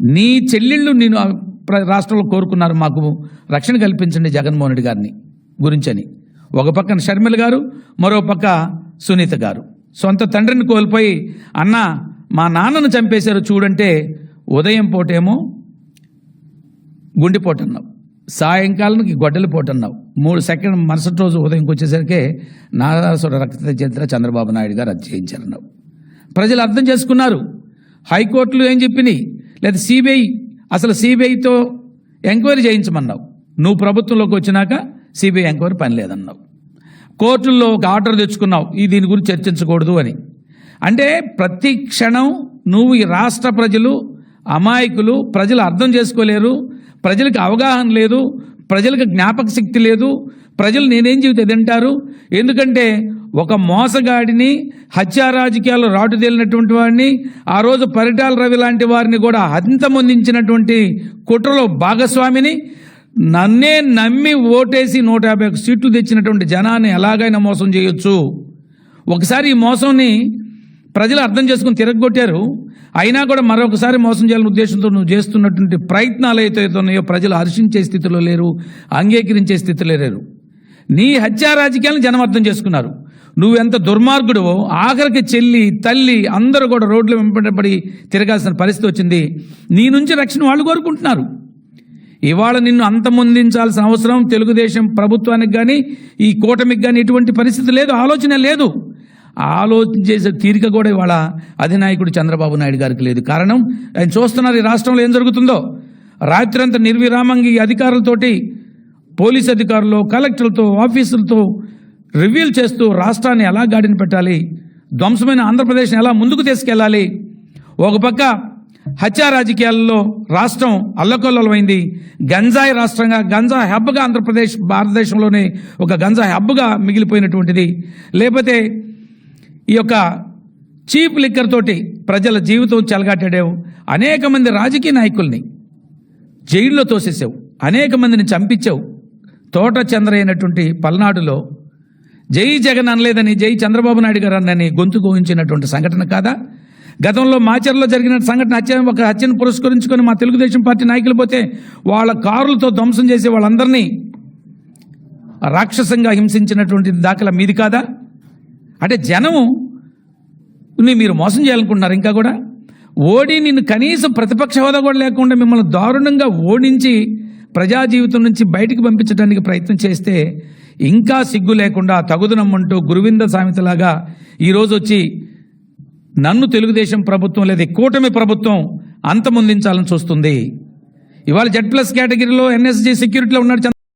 నీ చెల్లెళ్ళు నేను ప్ర- రాష్ట్రంలో కోరుకున్నారు మాకు రక్షణ కల్పించండి జగన్మోహన్ రెడ్డి గారిని గురించని. ఒక పక్కన షర్మిల గారు మరో పక్క సునీత గారు. సొంత తండ్రిని కోల్పోయి అన్న మా నాన్నను చంపేశారు చూడంటే ఉదయం పూటేమో గుండెపోటు అన్నావు సాయంకాలానికి గొడ్డలి పోటు అన్నావు మూడు సెకండ్ మరుసటి రోజు ఉదయంకి వచ్చేసరికి నారాసుర రక్త చరిత్ర చంద్రబాబు నాయుడు గారు అది చేయించారన్నావు ప్రజలు అర్థం చేసుకున్నారు. హైకోర్టులు ఏం చెప్పినాయి? లేదా సిబిఐ అసలు సిబిఐతో ఎంక్వైరీ చేయించమన్నావు. నువ్వు ప్రభుత్వంలోకి వచ్చినాక సిబిఐ ఎంక్వైరీ పని లేదన్నావు. కోర్టుల్లో ఒక ఆర్డర్ తెచ్చుకున్నావు. ఈ దీని గురించి చర్చించకూడదు అని. అంటే ప్రతి క్షణం నువ్వు ఈ రాష్ట్ర ప్రజలు అమాయకులు ప్రజలు అర్థం చేసుకోలేరు. ప్రజలకు అవగాహన లేదు. ప్రజలకు జ్ఞాపక శక్తి లేదు. ప్రజలు నేనేం చెబితే తింటారు? ఎందుకంటే ఒక మోసగాడిని హత్యా రాజకీయాల్లో రాటుదేలినటువంటి వాడిని ఆ రోజు పరిటాల రవి లాంటి వారిని కూడా హంతమొందించినటువంటి కుట్రలో భాగస్వామిని నన్నే నమ్మి ఓటేసి నూట యాభై సీట్లు తెచ్చినటువంటి జనాన్ని ఎలాగైనా మోసం చేయొచ్చు. ఒకసారి ఈ మోసంని ప్రజలు అర్థం చేసుకుని తిరగొట్టారు అయినా కూడా మరొకసారి మోసం చేయాలనే ఉద్దేశంతో నువ్వు చేస్తున్నటువంటి ప్రయత్నాలు అయితే ఉన్నాయో ప్రజలు హర్షించే స్థితిలో లేరు అంగీకరించే స్థితిలో లేరు. నీ హత్యా రాజకీయాలను జనం అర్థం చేసుకున్నారు నువ్వెంత దుర్మార్గుడువో ఆఖరికి చెల్లి తల్లి అందరూ కూడా రోడ్లు వెంబడబడి తిరగాల్సిన పరిస్థితి వచ్చింది. నీ నుంచి రక్షణ వాళ్ళు కోరుకుంటున్నారు. ఇవాళ నిన్ను అంతమొందించాల్సిన అవసరం తెలుగుదేశం ప్రభుత్వానికి కానీ ఈ కూటమికి కానీ ఎటువంటి పరిస్థితి లేదు ఆలోచన లేదు. ఆలోచన చేసే తీరిక కూడా ఇవాళ అధినాయకుడు చంద్రబాబు నాయుడు గారికి లేదు. కారణం ఆయన చూస్తున్నారు ఈ రాష్ట్రంలో ఏం జరుగుతుందో. రాత్రంతా నిర్విరామంగా ఈ అధికారులతోటి పోలీస్ అధికారులు కలెక్టర్లతో ఆఫీసులతో రివ్యూలు చేస్తూ రాష్ట్రాన్ని ఎలా గాడిని పెట్టాలి? ధ్వంసమైన ఆంధ్రప్రదేశ్ని ఎలా ముందుకు తీసుకెళ్ళాలి? ఒక పక్క హత్యా రాజకీయాల్లో రాష్ట్రం అల్లకొల్లమైంది గంజాయి రాష్ట్రంగా గంజా హబ్గా ఆంధ్రప్రదేశ్ భారతదేశంలోనే ఒక గంజా హబ్గా మిగిలిపోయినటువంటిది. లేకపోతే ఈ యొక్క చీప్ లిక్కర్ తోటి ప్రజల జీవితం చెలగాటాడావు. అనేక మంది రాజకీయ నాయకుల్ని జైల్లో తోసేసావు. అనేక మందిని చంపించావు. తోట చంద్ర అయినటువంటి పల్నాడులో జై జగన్ అనలేదని జై చంద్రబాబు నాయుడు గారు అన్నని గొంతు కోయించినటువంటి సంఘటన కాదా? గతంలో మాచర్లో జరిగిన సంఘటన హత్య ఒక హత్యను పురస్కరించుకొని మా తెలుగుదేశం పార్టీ నాయకులు పోతే వాళ్ళ కారులతో ధ్వంసం చేసి వాళ్ళందరినీ రాక్షసంగా హింసించినటువంటి దాఖలా మీది కాదా? అంటే జనము మీరు మోసం చేయాలనుకుంటున్నారు ఇంకా కూడా? ఓడి నిన్ను కనీసం ప్రతిపక్ష హోదా కూడా లేకుండా మిమ్మల్ని దారుణంగా ఓడించి ప్రజా జీవితం నుంచి బయటికి పంపించడానికి ప్రయత్నం చేస్తే ఇంకా సిగ్గు లేకుండా తగుదనమ్మంటూ గురువింద సామెతలాగా ఈరోజు వచ్చి నన్ను తెలుగుదేశం ప్రభుత్వం లేదా కూటమి ప్రభుత్వం అంతమొందించాలని చూస్తుంది. ఇవాళ జెడ్ ప్లస్ కేటగిరీలో ఎన్ఎస్జీ సెక్యూరిటీలో ఉన్నాడు